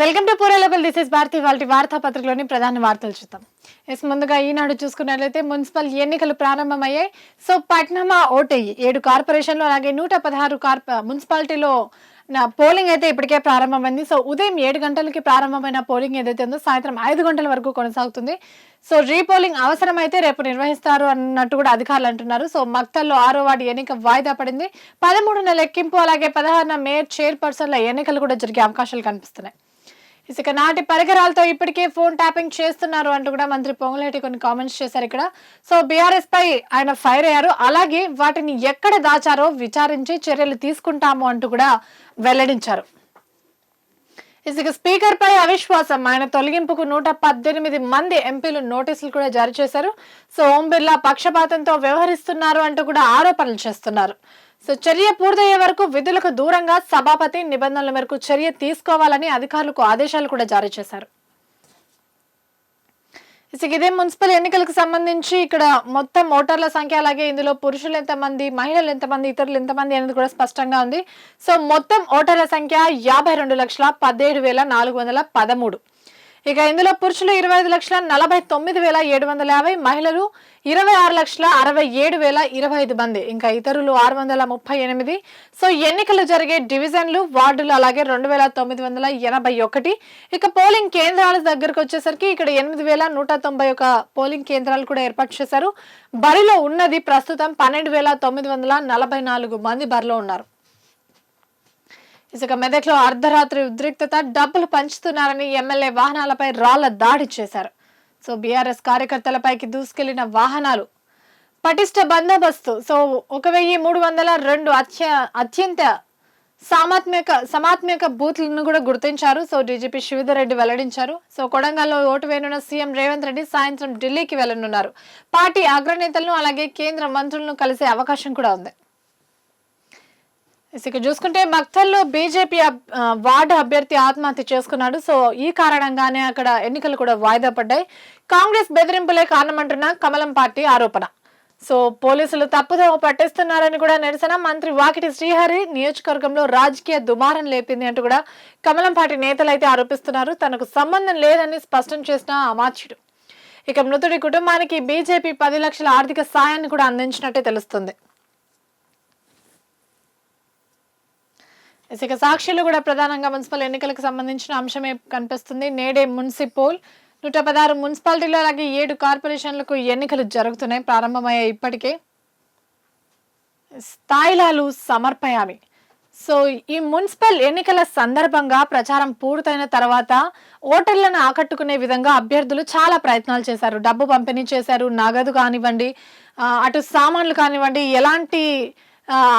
Welcome to Pura local. This is Bharati వాళ్ళ వార్తాపత్రికలోని ప్రధాన వార్తలు చూద్దాం. ఎస్ ముందుగా ఈనాడు చూసుకున్నట్లయితే మున్సిపల్ ఎన్నికలు ప్రారంభమయ్యాయి. సో పట్నమా ఓటయ్యి ఏడు కార్పొరేషన్లు అలాగే నూట పదహారు కార్ప మున్సిపాలిటీలో నా పోలింగ్ అయితే ఇప్పటికే ప్రారంభమైంది. సో ఉదయం ఏడు గంటలకి ప్రారంభమైన పోలింగ్ ఏదైతే ఉందో సాయంత్రం ఐదు గంటల వరకు కొనసాగుతుంది. సో రీపోలింగ్ అవసరమైతే రేపు నిర్వహిస్తారు అన్నట్టు కూడా అధికారులు అంటున్నారు. సో మక్తల్లో ఆరో వార్డు ఎన్నిక వాయిదా పడింది. పదమూడున లెక్కింపు అలాగే పదహారున మేయర్ చైర్పర్సన్ల ఎన్నికలు కూడా జరిగే అవకాశాలు కనిపిస్తున్నాయి. ఇసుక నాటి పరికరాలతో ఇప్పటికే ఫోన్ ట్యాపింగ్ చేస్తున్నారు అంటూ కూడా మంత్రి పొంగులేటి కొన్ని కామెంట్స్ చేశారు ఇక్కడ. సో బీఆర్ఎస్ పై ఆయన ఫైర్ అయ్యారు. అలాగే వాటిని ఎక్కడ దాచారో విచారించి చర్యలు తీసుకుంటాము అంటూ కూడా వెల్లడించారు. ఇసుక స్పీకర్ పై అవిశ్వాసం. ఆయన తొలగింపుకు నూట పద్దెనిమిది మంది ఎంపీలు నోటీసులు కూడా జారీ చేశారు. సో ఓం బిర్లా పక్షపాతంతో వ్యవహరిస్తున్నారు అంటూ కూడా ఆరోపణలు చేస్తున్నారు. సో చర్య పూర్తయ్యే వరకు విధులకు దూరంగా సభాపతి నిబంధనల మేరకు చర్య తీసుకోవాలని అధికారులకు ఆదేశాలు కూడా జారీ చేశారు. ఇదే మున్సిపల్ ఎన్నికలకు సంబంధించి ఇక్కడ మొత్తం ఓటర్ల సంఖ్య అలాగే ఇందులో పురుషులు ఎంతమంది మహిళలు ఎంతమంది ఇతరులు ఎంతమంది అనేది కూడా స్పష్టంగా ఉంది. సో మొత్తం ఓటర్ల సంఖ్య యాభై రెండు లక్షల పదిహేడు వేల నాలుగు వందల పదమూడు. ఇక ఇందులో పురుషులు ఇరవై ఐదు లక్షల నలభై తొమ్మిది వేల ఏడు వందల యాభై మహిళలు ఇరవై ఆరు లక్షల అరవై ఏడు వేల ఇరవై ఐదు మంది. ఇంకా ఇతరులు ఆరు వందల ముప్పై ఎనిమిది. సో ఎన్నికలు జరిగే డివిజన్లు వార్డులు అలాగే రెండు వేల తొమ్మిది వందల ఎనభై ఒకటి. ఇక పోలింగ్ కేంద్రాల దగ్గరకు వచ్చేసరికి ఇక్కడ ఎనిమిది వేల నూట తొంభై ఒక పోలింగ్ కేంద్రాలు కూడా ఏర్పాటు చేశారు. బరిలో ఉన్నది ప్రస్తుతం పన్నెండు వేల తొమ్మిది వందల నలభై నాలుగు మంది బరిలో ఉన్నారు. ఇసుక మెదక్లో అర్ధరాత్రి ఉద్రిక్తత డబ్బులు పంచుతున్నారని ఎమ్మెల్యే వాహనాలపై రాళ్ళ దాడి చేశారు. సో బీఆర్ఎస్ కార్యకర్తలపైకి దూసుకెళ్ళిన వాహనాలు. పటిష్ట బందోబస్తు. సో ఒక వెయ్యి మూడు వందల రెండు అత్య అత్యంత సామాత్మిక సమాత్మిక బూత్లను కూడా గుర్తించారు. సో డీజీపీ శివధర్ రెడ్డి వెల్లడించారు. సో కొడంగల్లో ఓటు వేయనున్న సీఎం రేవంత్ రెడ్డి సాయంత్రం ఢిల్లీకి వెళ్ళనున్నారు. పార్టీ అగ్రనేతలను అలాగే కేంద్ర మంత్రులను కలిసే అవకాశం కూడా ఉంది. ఇక చూసుకుంటే మక్తల్లో బీజేపీ అబ్- వార్డు అభ్యర్థి ఆత్మహత్య చేసుకున్నాడు. సో ఈ కారణంగానే అక్కడ ఎన్నికలు కూడా వాయిదా పడ్డాయి. కాంగ్రెస్ బెదిరింపులే కారణమంటున్న కమలం పార్టీ ఆరోపణ. సో పోలీసులు తప్పుదోవ పట్టిస్తున్నారని కూడా నిరసన మంత్రి వాకిటి శ్రీహరి నియోజకవర్గంలో రాజకీయ దుమారం లేపింది అంటూ కూడా కమలం పార్టీ నేతలు అయితే ఆరోపిస్తున్నారు. తనకు సంబంధం లేదని స్పష్టం చేసిన అమాత్యుడు. ఇక మృతుడి కుటుంబానికి బీజేపీ పది లక్షల ఆర్థిక సాయాన్ని కూడా అందించినట్టే తెలుస్తుంది. ఇక సాక్షులు కూడా ప్రధానంగా మున్సిపల్ ఎన్నికలకు సంబంధించిన అంశమే కనిపిస్తుంది. నేడే మున్సిపల్ నూట పదహారు మున్సిపాలిటీలు అలాగే ఏడు కార్పొరేషన్లకు ఎన్నికలు జరుగుతున్నాయి. ప్రారంభమయ్యాయి ఇప్పటికే. స్థాయిలాలు సమర్పయామి సో ఈ మున్సిపల్ ఎన్నికల సందర్భంగా ప్రచారం పూర్తయిన తర్వాత ఓటర్లను ఆకట్టుకునే విధంగా అభ్యర్థులు చాలా ప్రయత్నాలు చేశారు. డబ్బు పంపిణీ చేశారు. నగదు కానివ్వండి అటు సామాన్లు కానివ్వండి ఎలాంటి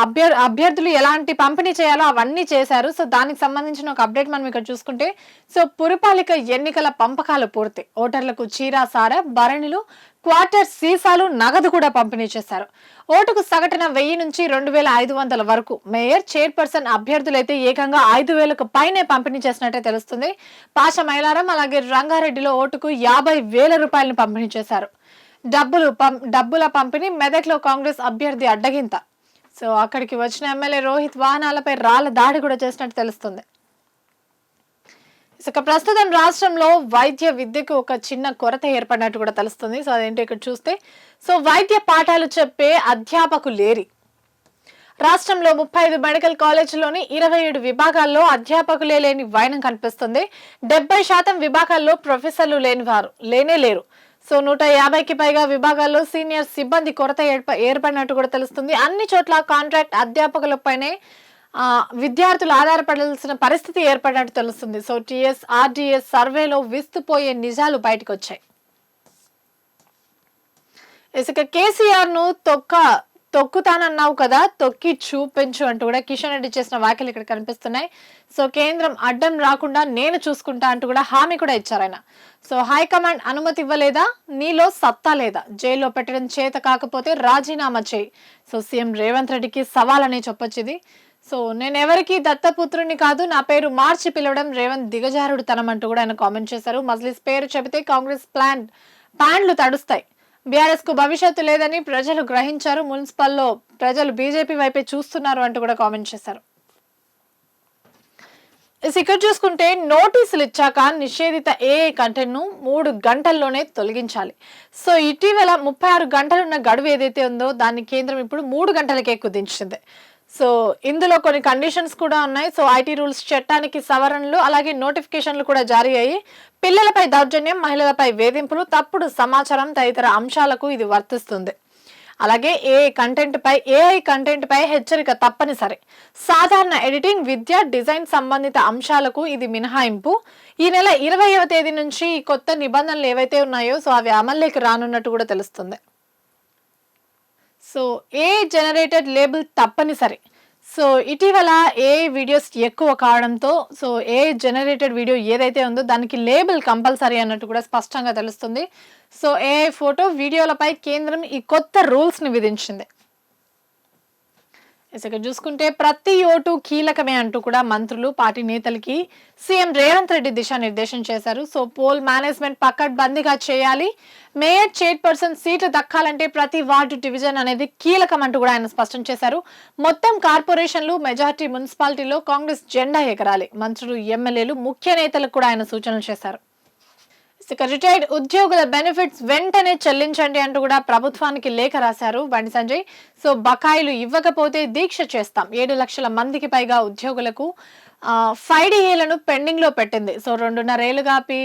అభ్యర్ అభ్యర్థులు ఎలాంటి పంపిణీ చేయాలో అవన్నీ చేశారు. సో దానికి సంబంధించిన ఒక అప్డేట్ మనం ఇక్కడ చూసుకుంటే సో పురపాలిక ఎన్నికల పంపకాలు పూర్తి. ఓటర్లకు చీర సార భరణిలు క్వార్టర్ సీసాలు నగదు కూడా పంపిణీ చేశారు. ఓటుకు సగటున వెయ్యి నుంచి రెండు వేల ఐదు వందల వరకు. మేయర్ చైర్పర్సన్ అభ్యర్థులైతే ఏకంగా ఐదు వేలకు పైనే పంపిణీ చేసినట్టే తెలుస్తుంది. పాష మైలారం అలాగే రంగారెడ్డిలో ఓటుకు యాభై వేల రూపాయలను పంపిణీ చేశారు. డబ్బులు పం- డబ్బుల పంపిణీ మెదక్లో కాంగ్రెస్ అభ్యర్థి అడ్డగింత. సో అక్కడికి వచ్చిన ఎమ్మెల్యే రోహిత్ వాహనాలపై రాళ్ళ దాడి కూడా చేసినట్టు తెలుస్తుంది. ఇక ప్రస్తుతం రాష్ట్రంలో వైద్య విద్యకు ఒక చిన్న కొరత ఏర్పడినట్టు కూడా తెలుస్తుంది. సో అదేంటి ఇక్కడ చూస్తే సో వైద్య పాఠాలు చెప్పే అధ్యాపకులు లేరి. రాష్ట్రంలో ముప్పై ఐదు మెడికల్ కాలేజీలోని ఇరవై ఏడు విభాగాల్లో అధ్యాపకులే లేని వైనం కనిపిస్తుంది. డెబ్బై శాతం విభాగాల్లో ప్రొఫెసర్లు లేని వారు లేనే లేరు. సో నూట యాభైకి పైగా విభాగాల్లో సీనియర్ సిబ్బంది కొరత ఏర్ప ఏర్పడినట్టు కూడా తెలుస్తుంది. అన్ని చోట్ల కాంట్రాక్ట్ అధ్యాపకులపైనే విద్యార్థులు ఆధారపడాల్సిన పరిస్థితి ఏర్పడినట్టు తెలుస్తుంది. సో టిఎస్ ఆర్డిఎస్ సర్వేలో విస్తుపోయే నిజాలు బయటకు వచ్చాయి ఇసుక కేసీఆర్ను తొక్క తొక్కుతానన్నావు కదా తొక్కి చూపించు అంటూ కూడా కిషన్ రెడ్డి చేసిన వ్యాఖ్యలు ఇక్కడ కనిపిస్తున్నాయి. సో కేంద్రం అడ్డం రాకుండా నేను చూసుకుంటా అంటూ కూడా హామీ కూడా ఇచ్చారు ఆయన. సో హైకమాండ్ అనుమతి ఇవ్వలేదా? నీలో సత్తా లేదా? జైల్లో పెట్టడం చేత కాకపోతే రాజీనామా చేయి. సో సీఎం రేవంత్ రెడ్డికి సవాల్ అనే చెప్పొచ్చింది. సో నేను ఎవరికి దత్తపుత్రుని కాదు నా పేరు మార్చి పిలవడం రేవంత్ దిగజారుడు తనం అంటూ కూడా ఆయన కామెంట్ చేశారు. మజ్లిస్ పేరు చెబితే కాంగ్రెస్ ప్లాన్ ప్లాన్లు తడుస్తాయి. బీఆర్ఎస్కు భవిష్యత్తు లేదని ప్రజలు గ్రహించారు. మున్సిపల్లో ప్రజలు బీజేపీ వైపే చూస్తున్నారు అంటూ కూడా కామెంట్ చేశారు. ఇక్కడ చూసుకుంటే నోటీసులు ఇచ్చాక నిషేధిత ఏఐ కంటెంట్ను మూడు గంటల్లోనే తొలగించాలి. సో ఇటీవల ముప్పై ఆరు గంటలున్న గడువు ఏదైతే ఉందో దాన్ని కేంద్రం ఇప్పుడు మూడు గంటలకే కుదించింది. సో ఇందులో కొన్ని కండిషన్స్ కూడా ఉన్నాయి. సో ఐటీ రూల్స్ చట్టానికి సవరణలు అలాగే నోటిఫికేషన్లు కూడా జారీ అయ్యి పిల్లలపై దౌర్జన్యం మహిళలపై వేధింపులు తప్పుడు సమాచారం తదితర అంశాలకు ఇది వర్తిస్తుంది. అలాగే ఏ కంటెంట్పై ఏఐ కంటెంట్పై హెచ్చరిక తప్పనిసరి. సాధారణ ఎడిటింగ్ విద్య డిజైన్ సంబంధిత అంశాలకు ఇది మినహాయింపు. ఈ నెల ఇరవైవ తేదీ నుంచి ఈ కొత్త నిబంధనలు ఏవైతే ఉన్నాయో సో అవి అమల్లోకి రానున్నట్టు కూడా తెలుస్తుంది. సో ఏ జనరేటెడ్ లేబుల్ తప్పనిసరి. సో ఇటీవల ఏ వీడియోస్ ఎక్కువ కావడంతో సో ఏ జనరేటెడ్ వీడియో ఏదైతే ఉందో దానికి లేబుల్ కంపల్సరీ అన్నట్టు కూడా స్పష్టంగా తెలుస్తుంది. సో ఏ ఫోటో వీడియోలపై కేంద్రం ఈ కొత్త రూల్స్ని విధించింది. ఇక్కడ చూసుకుంటే ప్రతి ఓటు కీలకమే అంటూ కూడా మంత్రులు పార్టీ నేతలకి సీఎం రేవంత్ రెడ్డి దిశానిర్దేశం చేశారు. సో పోల్ మేనేజ్మెంట్ పకడ్బందీగా చేయాలి. మేయర్ చైర్పర్సన్ సీట్లు దక్కాలంటే ప్రతి వార్డు డివిజన్ అనేది కీలకం అంటూ కూడా ఆయన స్పష్టం చేశారు. మొత్తం కార్పొరేషన్లు మెజార్టీ మున్సిపాలిటీలో కాంగ్రెస్ జెండా ఎగరాలి. మంత్రులు ఎమ్మెల్యేలు ముఖ్య నేతలకు కూడా ఆయన సూచనలు చేశారు. ఇక రిటైర్డ్ ఉద్యోగుల బెనిఫిట్స్ వెంటనే చెల్లించండి అంటూ కూడా ప్రభుత్వానికి లేఖ రాశారు బండి సంజయ్. సో బకాయిలు ఇవ్వకపోతే దీక్ష చేస్తాం. ఏడు లక్షల మందికి పైగా ఉద్యోగులకు ఫైవ్ డిఏలను పెండింగ్లో పెట్టింది. సో రెండున్నరేళ్ళుగా పి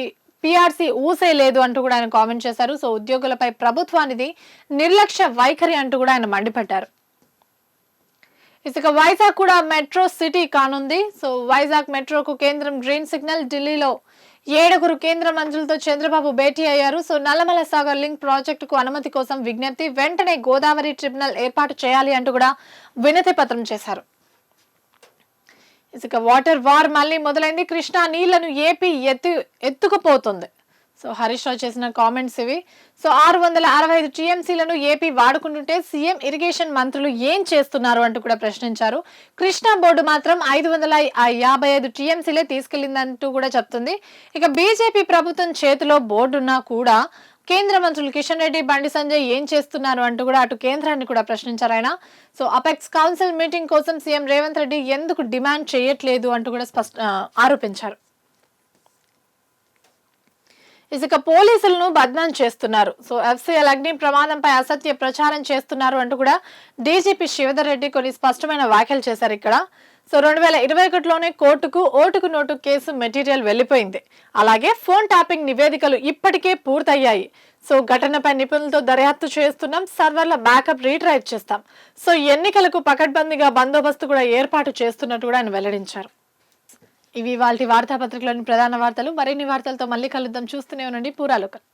పిఆర్సీ ఊసే లేదు అంటూ కూడా ఆయన కామెంట్ చేశారు. సో ఉద్యోగులపై ప్రభుత్వానిది నిర్లక్ష్య వైఖరి అంటూ కూడా ఆయన మండిపెట్టారు ఇసుక వైజాగ్ కూడా మెట్రో సిటీ కానుంది. సో వైజాగ్ మెట్రోకు కేంద్రం గ్రీన్ సిగ్నల్ ఢిల్లీలో ఏడుగురు కేంద్ర మంత్రులతో చంద్రబాబు భేటీ అయ్యారు. సో నల్లమల సాగర్ లింక్ ప్రాజెక్టుకు అనుమతి కోసం విజ్ఞప్తి వెంటనే గోదావరి ట్రిబ్యునల్ ఏర్పాటు చేయాలి అంటూ కూడా వినతి పత్రం చేశారు. ఇసుక వాటర్ వార్ మళ్ళీ మొదలైంది. కృష్ణా నీళ్ళను ఏపీ ఎత్తు ఎత్తుకుపోతుంది. సో హరీష్ రావు చేసిన కామెంట్స్ ఇవి. సో ఆరు వందల అరవై ఐదు టీఎంసీలను ఏపీ వాడుకుంటుంటే సీఎం ఇరిగేషన్ మంత్రులు ఏం చేస్తున్నారు అంటూ కూడా ప్రశ్నించారు. కృష్ణా బోర్డు మాత్రం ఐదు వందల యాభై ఐదు టీఎంసీలే తీసుకెళ్ళిందంటూ కూడా చెప్తుంది. ఇక బీజేపీ ప్రభుత్వం చేతిలో బోర్డు ఉన్నా కూడా కేంద్ర మంత్రులు కిషన్ రెడ్డి బండి సంజయ్ ఏం చేస్తున్నారు అంటూ కూడా అటు కేంద్రాన్ని కూడా ప్రశ్నించారు ఆయన. సో అపెక్స్ కౌన్సిల్ మీటింగ్ కోసం సీఎం రేవంత్ రెడ్డి ఎందుకు డిమాండ్ చేయట్లేదు అంటూ కూడా స్పష్ట ఆరోపించారు. ఇసుక పోలీసులను బద్నాం చేస్తున్నారు. సో ఎఫ్సీఎల్ అగ్ని ప్రమాదంపై అసత్య ప్రచారం చేస్తున్నారు అంటూ కూడా డీజీపీ శివధర్ రెడ్డి కొన్ని స్పష్టమైన వ్యాఖ్యలు చేశారు ఇక్కడ. సో రెండు వేల ఇరవై ఒకటిలోనే కోర్టుకు ఓటుకు నోటు కేసు మెటీరియల్ వెళ్ళిపోయింది. అలాగే ఫోన్ ట్యాపింగ్ నివేదికలు ఇప్పటికే పూర్తయ్యాయి. సో ఘటనపై నిపుణులతో దర్యాప్తు చేస్తున్నాం సర్వర్ల బ్యాకప్ రీట్రైట్ చేస్తాం. సో ఎన్నికలకు పకడ్బందీగా బందోబస్తు కూడా ఏర్పాటు చేస్తున్నట్టు కూడా ఆయన వెల్లడించారు. ఇవి వాళ్ళ వార్తాపత్రికలోని ప్రధాన వార్తలు. మరిన్ని వార్తలతో మళ్ళీ కలుద్దాం. చూస్తూనే ఉండండి. పూరాలోకల్